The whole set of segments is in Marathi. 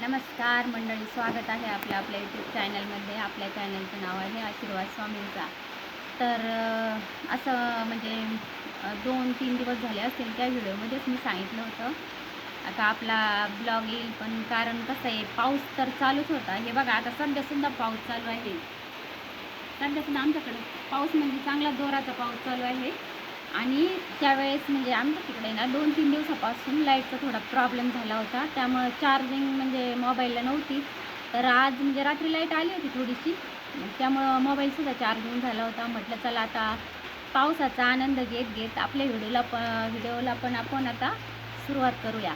नमस्कार मंडळी स्वागत आहे आपलं आपल्या यूट्यूब चॅनलमध्ये आपल्या चॅनलचं नाव आहे आशीर्वाद स्वामींचा. तर असं म्हणजे दोन तीन दिवस झाले असतील त्या व्हिडिओमध्येच मी सांगितलं होतं. आता आपला ब्लॉग येईल पण कारण कसं आहे पाऊस तर चालूच होता. हे बघा आता सध्यासुद्धा पाऊस चालू आहे. सध्यासुद्धा आमच्याकडे पाऊस म्हणजे चांगला जोराचा पाऊस चालू आहे. आणि त्यावेळेस म्हणजे आमच्या तिकडे ना दोन तीन दिवसापासून लाईटचा थोडा प्रॉब्लेम झाला होता. त्यामुळं चार्जिंग म्हणजे मोबाईलला नव्हती. तर आज म्हणजे रात्री लाइट आली होती थोडीशी. त्यामुळं मोबाईलसुद्धा चार्जिंग झाला होता. म्हटलं चला आता पावसाचा आनंद घेत घेत आपल्या व्हिडिओला प व्हिडिओला पण आपण आता सुरुवात करूया.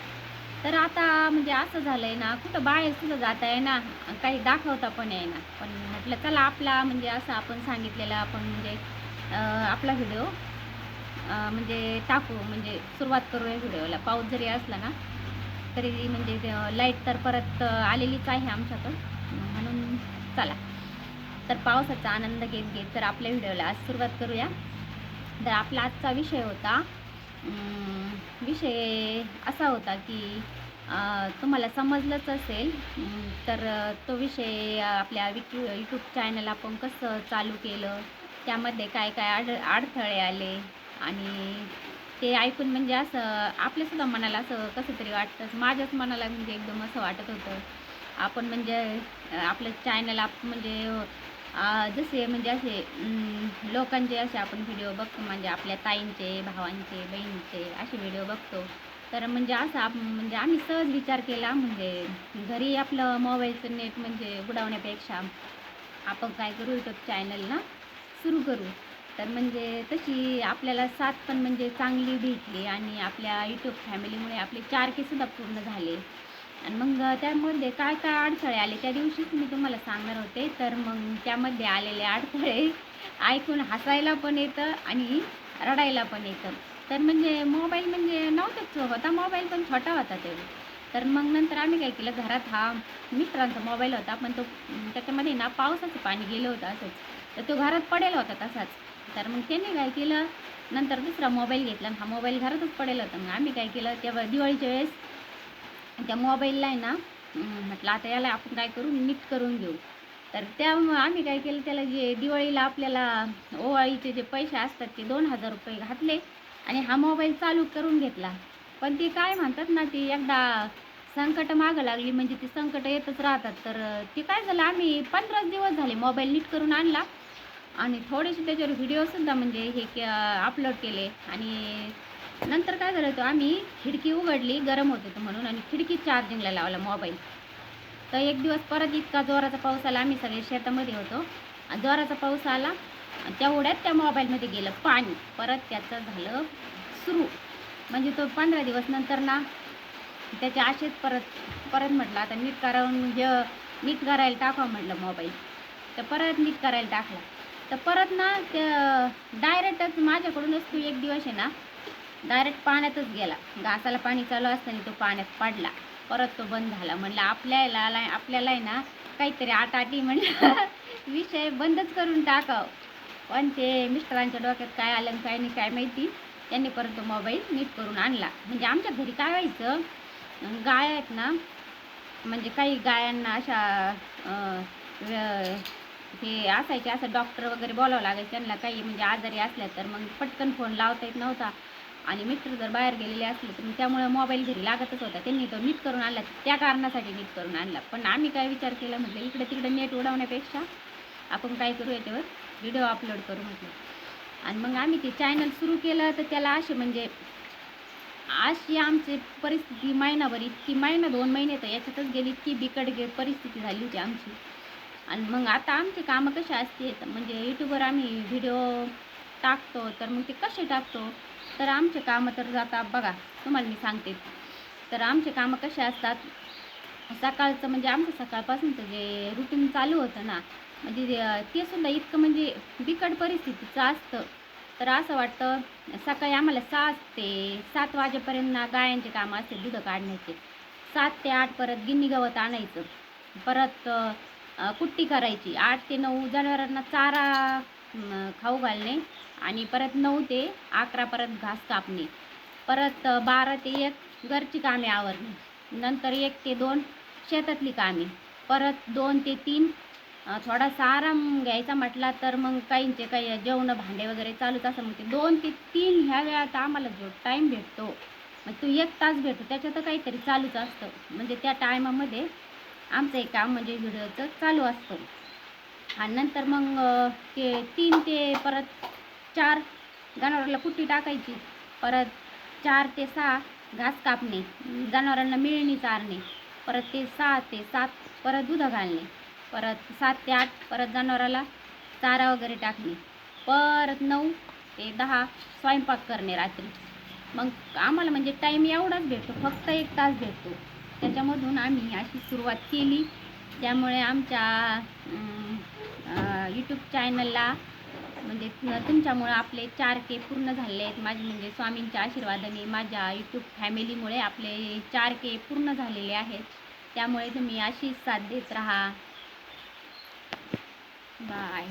तर आता म्हणजे असं झालं आहे ना कुठं बाहेर सुद्धा जाता ना काही दाखवता पण आहे ना पण म्हटलं चला आपला म्हणजे असं आपण सांगितलेलं आपण म्हणजे आपला व्हिडिओ म्हणजे टाकू म्हणजे सुरुवात करूया व्हिडिओला. पाऊस जरी असला ना तरी म्हणजे लाइट तर परत आलेलीच आहे आमच्याकडं. म्हणून चला. तर पावसाचा आनंद घेत घेत तर आपल्या व्हिडिओला आज सुरुवात करूया. तर आपला आजचा विषय होता विषय असा होता की तुम्हाला समजलंच असेल तर तो विषय आपल्या विक यूट्यूब चॅनल आपण कसं चालू केलं त्यामध्ये काय काय अड अडथळे आले आणि ते ऐकून म्हणजे असं आपल्यासुद्धा मनाला असं कसं तरी वाटतं. माझ्याच मनाला म्हणजे एकदम असं वाटत होतं. आपण म्हणजे आपलं चॅनल आप म्हणजे जसे म्हणजे असे लोकांचे असे आपण व्हिडिओ बघतो म्हणजे आपल्या ताईंचे भावांचे बहिणीचे असे व्हिडिओ बघतो. तर म्हणजे असं आप म्हणजे आम्ही सहज विचार केला म्हणजे घरी आपलं मोबाईलचं नेट म्हणजे बुडवण्यापेक्षा आपण काय करू यूट्यूब चॅनल ना सुरू करू. तर म्हणजे तशी आपल्याला साथ पण म्हणजे चांगली भेटली आणि आपल्या यूट्यूब फॅमिलीमुळे आपले चार केसुद्धा पूर्ण झाले. आणि मग त्यामध्ये काय काय अडथळे आले त्या दिवशीच मी तुम्हाला सांगणार होते. तर मग त्यामध्ये आलेले अडथळे ऐकून हसायला पण येतं आणि रडायला पण येतं. तर म्हणजे मोबाईल म्हणजे नव्हताच होता मोबाईल पण छोटा होता तेवढा तर मग नंतर आम्ही काय केलं घरात हा मित्रांचा मोबाईल होता पण तो त्याच्यामध्ये ना पावसाचं पाणी गेलं होतं असंच. तर तो घरात पडेल होता तसाच. तर मग त्यांनी काय केलं? नंतर दुसरा मोबाईल घेतला आणि हा मोबाईल घरातच पडेल होता. मग आम्ही काय केलं? तेव्हा दिवाळीच्या वेळेस त्या मोबाईलला आहे ना म्हटलं आता याला आपण काय करू? नीट करून घेऊ. तर त्यामुळं आम्ही काय केलं? त्याला जे दिवाळीला आपल्याला ओवाळीचे जे पैसे असतात ते दोन हजार रुपये घातले आणि हा मोबाईल चालू करून घेतला. पण ते काय म्हणतात ना ते एकदा संकट मागं लागली म्हणजे ती संकट येतच राहतात. तर ते काय झालं? आम्ही पंधराच दिवस झाले मोबाईल नीट करून आणला. आणि थोडेसे त्याच्यावर व्हिडिओसुद्धा म्हणजे हे अपलोड केले. आणि नंतर काय झालं होतं आम्ही खिडकी उघडली गरम होत होतं म्हणून आणि खिडकी चार्जिंगला लावला मोबाईल तर एक दिवस परत इतका जोराचा पाऊस आला आम्ही सगळे शेतामध्ये होतो. जोराचा पाऊस आला तेवढ्यात त्या मोबाईलमध्ये गेलं पाणी. परत त्याचं झालं सुरू. म्हणजे तो पंधरा दिवस नंतर ना त्याचे आशेच परत परत म्हटलं आता नीट करावून म्हणजे नीट करायला टाकावं म्हटलं मोबाईल तर परत नीट करायला टाकला. तर परत ना ते डायरेक्टच माझ्याकडूनच तो एक दिवस आहे ना डायरेक्ट पाण्यातच गेला. घासाला पाणी चालू असताना तो पाण्यात पडला. परत तो बंद झाला. म्हणलं आपल्याला आपल्याला आहे ना काहीतरी आटाटी म्हणलं विषय बंदच करून टाकाव. पण ते मिस्टरांच्या डोक्यात काय आलं काय नाही काय माहिती? त्यांनी परत तो मोबाईल नीट करून आणला. म्हणजे आमच्या घरी काय व्हायचं गाय आहेत ना म्हणजे काही गायांना अशा हे असायचे असं डॉक्टर वगैरे बोलावं लागायचं त्यांना काही म्हणजे आजारी असल्या तर मग पटकन फोन लावता येत नव्हता. आणि मित्र जर बाहेर गेलेले असले तर मग त्यामुळे मोबाईल घरी लागतच होता. त्यांनी तो नीट करून आणला त्या कारणासाठी नीट करून आणला. पण आम्ही काय विचार केला म्हटलं इकडे तिकडे नेट उडवण्यापेक्षा आपण काय करू याच्यावर? व्हिडिओ अपलोड करू म्हटलं. आणि मग आम्ही ते चॅनल सुरू केलं तर त्याला असे म्हणजे अशी आमची परिस्थिती महिनाभर इतकी महिना दोन महिने तर याच्यातच गेली इतकी बिकट गे परिस्थिती झाली होती आमची. आणि मग आता आमची कामं कशी असते म्हणजे यूट्यूबवर आम्ही व्हिडिओ टाकतो तर मग ते कसे टाकतो? तर आमचे कामं तर जातात बघा तुम्हाला मी सांगते. तर आमचे कामं कसे असतात? सकाळचं म्हणजे आमचं सकाळपासूनचं जे रुटीन चालू होतं ना म्हणजे ते- सुद्धा इतकं म्हणजे बिकट परिस्थितीचं असतं. तर असं वाटतं सकाळी आम्हाला सात ते सात वाजेपर्यंत ना गायांचे कामं असते दूध काढण्याचे. सात ते आठ परत गिन्नी गवत आणायचं. परत कुट्टी करायची. आठ ते नऊ जनावरांना चारा खाऊ घालणे आणि परत नऊ ते अकरा परत घास कापणे. परत बारा ते एक घरची कामे आवरणे. नंतर एक ते दोन शेतातली कामे. परत दोन ते तीन थोडासा आराम घ्यायचा म्हटला तर मग काहींचे काही जेवण भांडे वगैरे चालूच असं मग ते दोन ते तीन ह्या वेळात आम्हाला जो टाईम भेटतो. मग तो एक तास भेटतो. त्याच्यात काहीतरी चालूच असतं. म्हणजे त्या टायमामध्ये आमचं एक काम म्हणजे व्हिडिओचं चालू असतं. आणि नंतर मग ते तीन ते परत चार जनावराला कुट्टी टाकायची. परत चार ते सहा घास कापणे. जनावरांना मिळणी चारणे. परत ते सहा ते सात परत दूध घालणे. परत सात ते आठ परत जनावराला चारा वगैरे टाकणे. परत नऊ ते दहा स्वयंपाक करणे रात्री. मग आम्हाला म्हणजे टाईम एवढाच भेटतो. फक्त एक तास भेटतो. त्याच्यामधून आम्ही अशी सुरुवात केली. त्यामुळे आमच्या यूट्यूब चॅनलला म्हणजे तुमच्यामुळं आपले चार के पूर्ण झाले आहेत. माझे म्हणजे स्वामींच्या आशीर्वादाने माझ्या यूट्यूब फॅमिलीमुळे आपले चार के पूर्ण झालेले आहेत. त्यामुळे तुम्ही अशीच साथ देत राहा. बाय